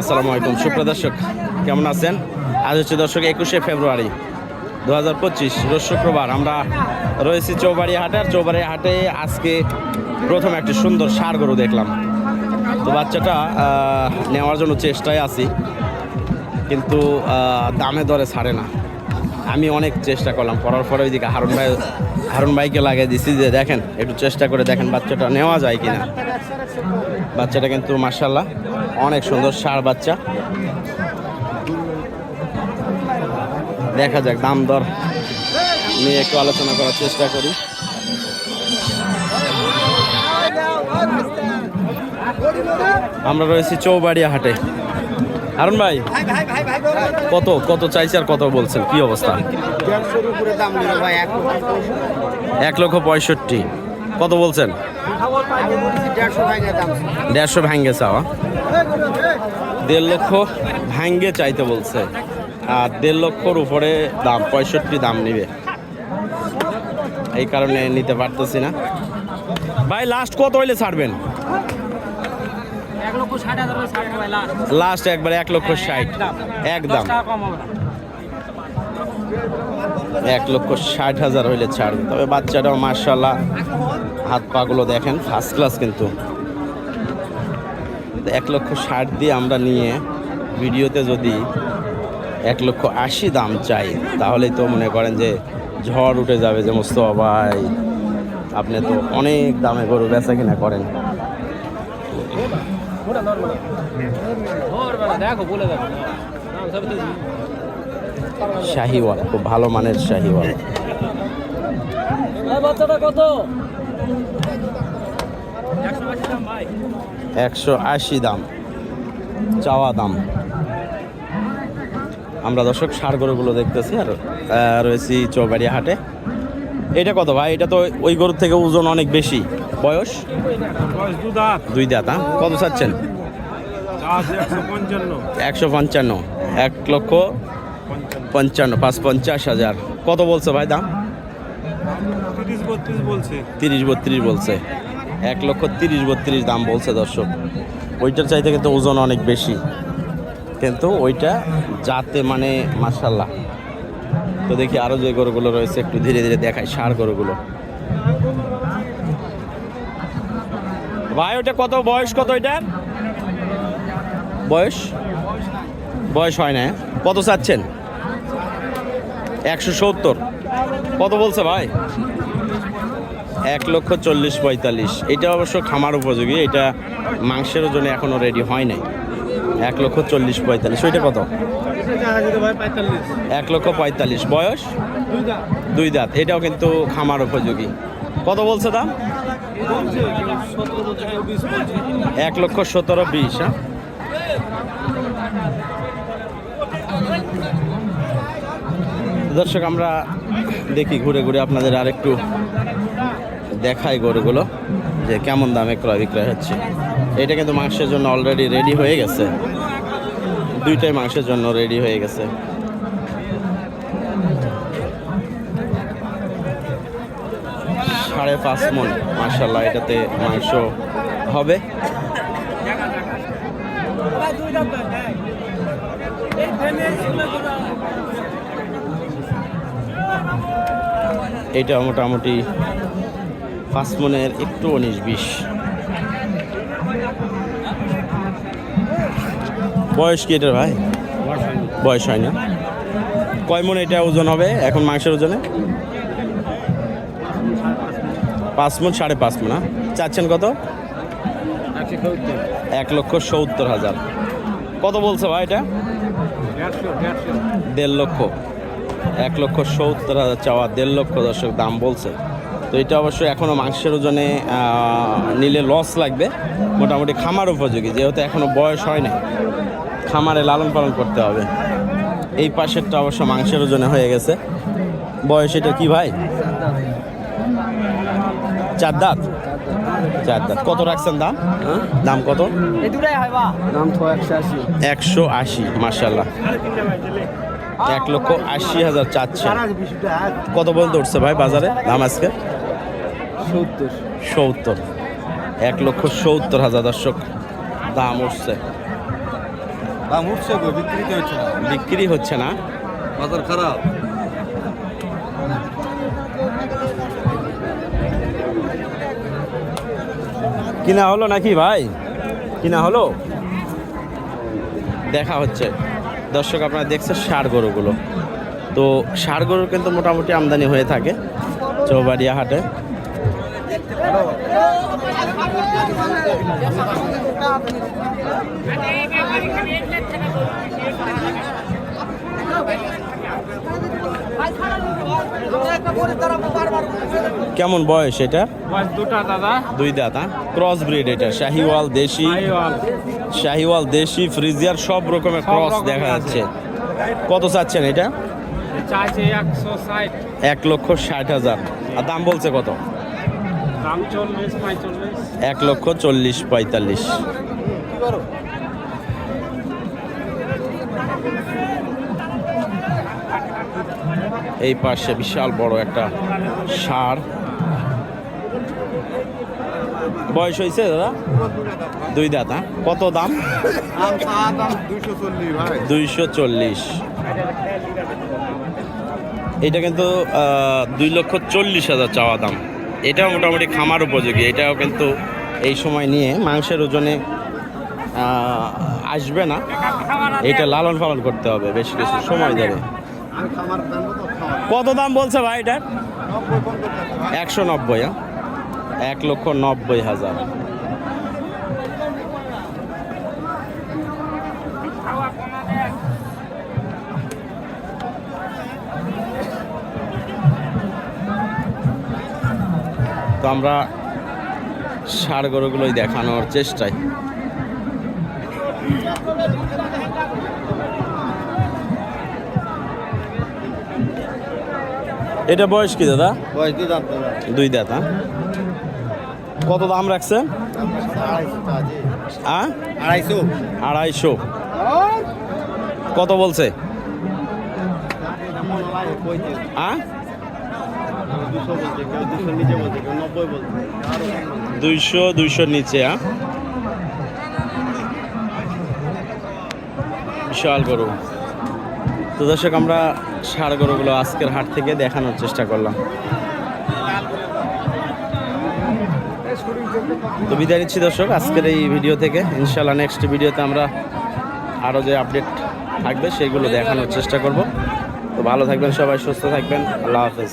আসসালামু আলাইকুম, সুপ্রিয় দর্শক, কেমন আছেন? আজ হচ্ছে দর্শক একুশে ফেব্রুয়ারি দু হাজার পঁচিশ, রোজ শুক্রবার। আমরা রয়েছি চৌবাড়ি হাটে, আর চৌবাড়ি হাটে আজকে প্রথম একটি সুন্দর সার গরু দেখলাম। তো বাচ্চাটা নেওয়ার জন্য চেষ্টায় আছি, কিন্তু দামে দরে ছাড়ে না। আমি অনেক চেষ্টা করলাম, করার পরে ওইদিকে হারুন ভাই, হারুন ভাইকে লাগিয়ে দিছি যে দেখেন, একটু চেষ্টা করে দেখেন বাচ্চাটা নেওয়া যায় কিনা। বাচ্চাটা কিন্তু মার্শাল্লাহ অনেক সুন্দর সার বাচ্চা। দেখা যাক দাম দর নিয়ে একটু আলোচনা করার চেষ্টা করি। আমরা রয়েছি চৌবাড়িয়া হাটে। হারুন ভাই? কত কত চাইছে আর কত বলছেন? কি অবস্থা? এক লক্ষ পঁয়ষট্টি। কত বলছেন? দেড়শো ভাঙ্গে চাওয়া। দেড় লক্ষ ভাঙ্গে চাইতে বলছে। আর দেড় লক্ষর উপরে দাম, পঁয়ষট্টি দাম নিবে। এই কারণে নিতে পারতেছি না। ভাই লাস্ট কত হইলে ছাড়বেন? লাস্ট একবার এক লক্ষ ষাট। একদম। হবে না। এক লক্ষ ষাট হাজার হইলে ছাড়। তবে বাচ্চাটাও মার্শাল্লাহ হাত পাগুলো দেখেন ফার্স্ট ক্লাস কিন্তু। এক লক্ষ ষাট দিয়ে আমরা নিয়ে ভিডিওতে যদি এক লক্ষ আশি দাম চাই তাহলে তো মনে করেন যে ঝড় উঠে যাবে যে মোস্তফা ভাই। আপনি তো অনেক দামে গরু বেচা কিনা করেন। দেখো বলে দেখো। শাহিওয়াল খুব ভালো মানের শাহিওয়াল। বাচ্চাটা কত? একশো আশি দাম। চাওয়া দাম। আমরা দর্শক সার গরুগুলো দেখতেছি আর রয়েছি চৌবাড়ি হাটে। এটা কত ভাই? এটা তো ওই গরুর থেকে ওজন অনেক বেশি। বয়স? দাঁত। দুই দাঁতা কত চাচ্ছেন? একশো পঞ্চান্ন। এক লক্ষ পঞ্চান্ন পাঁচ পঞ্চাশ হাজার। কত বলছে ভাই দাম? তিরিশ বত্রিশ বলছে। তিরিশ বত্রিশ বলছে। এক লক্ষ তিরিশ বত্রিশ দাম বলছে দর্শক। ওইটার চাইতে কিন্তু ওজন অনেক বেশি। কিন্তু ওইটা যাতে মানে মার্শাল্লাহ তো দেখি আরও যে গরুগুলো রয়েছে একটু ধীরে ধীরে দেখাই সার গরুগুলো। ভাই ওটা কত? বয়স কত এটার বয়স? বয়স হয় না। কত চাচ্ছেন? একশো সত্তর। কত বলছে ভাই? এক লক্ষ চল্লিশ পঁয়তাল্লিশ। এটা অবশ্য খামার উপযোগী। এটা মাংসের ওজনে এখনও রেডি হয় নাই। এক লক্ষ চল্লিশ পঁয়তাল্লিশ। ওইটা কত? এক লক্ষ পঁয়তাল্লিশ। বয়স? দুই দাঁত। এটাও কিন্তু খামার উপযোগী। কত বলছে দাম? এক লক্ষ সতেরো বিশ হ্যাঁ? দর্শক, আমরা দেখি ঘুরে ঘুরে আপনাদের আরেকটু দেখাই গরুগুলো, যে কেমন দামে ক্রয় বিক্রয় হচ্ছে। এটা কিন্তু মাংসের জন্য অলরেডি রেডি হয়ে গেছে। দুইটাই মাংসের জন্য রেডি হয়ে গেছে। সাড়ে পাঁচ মন মার্শাল্লাহ এটাতে মাংস হবে। এটা মোটামুটি পাঁচ মনের একটু উনিশ বিশ। বয়স কি এটার ভাই? বয়স হয় না কয় মন এটা ওজন হবে এখন মাংসের ওজনে? পাঁচ মন, সাড়ে পাঁচ মন হ্যাঁ? চাচ্ছেন কত? এক লক্ষ সত্তর হাজার। কত বলছে ভাই এটা? দেড় লক্ষ। এক লক্ষ সত্তর হাজার চাওয়া, দেড় লক্ষ দর্শক দাম বলছে। তো এটা অবশ্যই এখনও মাংসের ওজনে নিলে লস লাগবে। মোটামুটি খামার উপযোগী, যেহেতু এখনও বয়স হয় না খামারে লালন পালন করতে হবে। এই পাশেরটা অবশ্য মাংসের ওজনে হয়ে গেছে। বয়স এটা কি ভাই? চার দাঁত? চার দাঁত। কত রাখছেন দাম? দাম কত? হয় দাম তো একশো আশি। একশো আশি মার্শাল্লাহ এক লক্ষ আশি হাজার চাচ্ছে কত বলতে উঠছে ভাই বাজারে? দাম আজকে? সত্তর। সত্তর। এক লক্ষ সত্তর হাজার দর্শক। দাম উঠছে। দাম উঠছে বিক্রি হচ্ছে না। বিক্রি হচ্ছে না। বাজার খারাপ। কিনা হলো নাকি ভাই? কিনা হলো? দেখা হচ্ছে। দর্শক, আপনারা দেখছেন ষাড় গরুগুলো। তো ষাড় গরুর কিন্তু মোটামুটি আমদানি হয়ে থাকে চৌবাড়িয়া হাটে কেমন বয়স এটা? দুটা দাদা। দুই দাঁতা ক্রস ব্রিড এটা শাহিওয়াল দেশি। শাহিওয়াল। দেশি ফ্রিজিয়ার সব রকমের ক্রস দেখা যাচ্ছে। কত চাচ্ছেন এটা? এক লক্ষ ষাট হাজার। আর দাম বলছে কত? এক লক্ষ চল্লিশ পঁয়তাল্লিশ। এই পাশে বিশাল বড় একটা সার। বয়স হয়েছে দাদা? দুই দাঁত হ্যাঁ? কত দাম? দুইশো চল্লিশ। এটা কিন্তু দুই লক্ষ চল্লিশ হাজার চাওয়া দাম। এটাও মোটামুটি খামার উপযোগী। এটাও কিন্তু এই সময় নিয়ে মাংসের ওজনে আসবে না। এটা লালন পালন করতে হবে, বেশ কিছু সময় দেবে কত দাম বলছে ভাই ভাই একশো নব্বই হ্যাঁ? এক লক্ষ নব্বই হাজার। তো আমরা ষাড় গরুগুলোই দেখানোর চেষ্টায় এটা বয়স কি দাদা? বয়স দুই দাম তো দুই দাঁত হ্যাঁ? কত দাম রাখছে? আড়াইশো আড়াইশো। আড়াইশো। কত বলছে? দুইশো দুইশোর নিচে হ্যাঁ বিশাল গরু। তো দর্শক আমরা ষাড় গরুগুলো আজকের হাট থেকে দেখানোর চেষ্টা করলাম। তো বিদায় নিচ্ছি দর্শক, আজকের এই ভিডিও থেকে। ইনশাল্লাহ নেক্সট ভিডিওতে আমরা আরও যে আপডেট থাকবে, সেগুলো দেখানোর চেষ্টা করব। তো ভালো থাকবেন সবাই, সুস্থ থাকবেন। আল্লাহ হাফেজ।